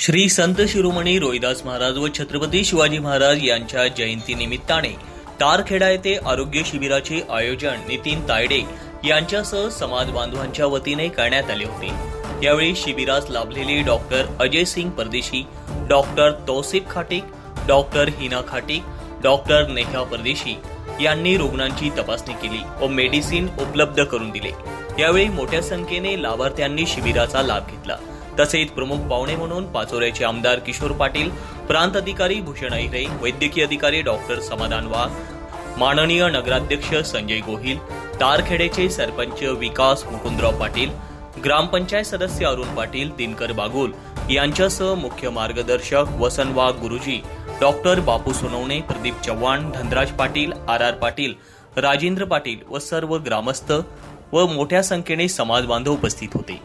श्री संत शिरोमणी रोहिदास महाराज व छत्रपती शिवाजी महाराज यांच्या जयंती निमित्ताने तारखेडा येथे आरोग्य शिबिराचे आयोजन नितीन तायडे यांच्यासह समाज बांधवांच्या वतीने करण्यात आले होते. यावेळी शिबिरास लाभलेले doctor Ajay Singh Pardeshi doctor Tausif Khatik doctor Hina Khatik doctor Neha Pardeshi यांनी रुग्णांची तपासणी केली व मेडिसिन उपलब्ध करून दिले. यावेळी मोठ्या संख्येने लाभार्थ्यांनी शिबिराचा लाभ घेतला. तसेच प्रमुख पाहुणे म्हणून पाचोऱ्याचे आमदार किशोर पाटील प्रांत अधिकारी भूषण अहिरे वैद्यकीय अधिकारी डॉक्टर समाधान वाघ माननीय नगराध्यक्ष संजय गोहिल तारखेडेचे सरपंच विकास मुकुंदराव पाटील ग्रामपंचायत सदस्य अरुण पाटील दिनकर बागुल यांच्यासह मुख्य मार्गदर्शक Vasan Wagh Guruji doctor Bapu Sonawane Pradeep Chavan Dhanraj Patil R R Patil Rajendra Patil व सर्व ग्रामस्थ व मोठ्या संख्येने समाज बांधव उपस्थित होते.